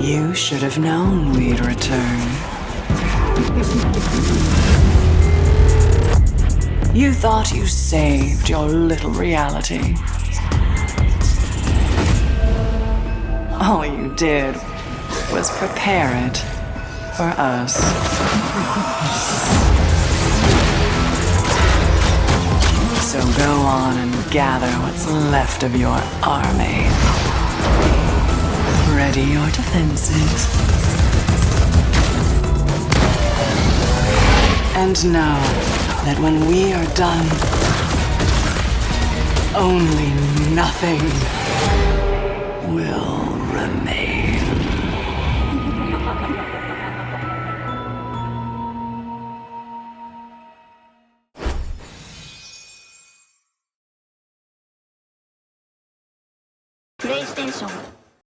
You should have known we'd return. You thought you saved your little reality. All you did was prepare it for us. Go on and gather what's left of your army. Ready your defenses. And know that when we are done, only nothing プレイステーション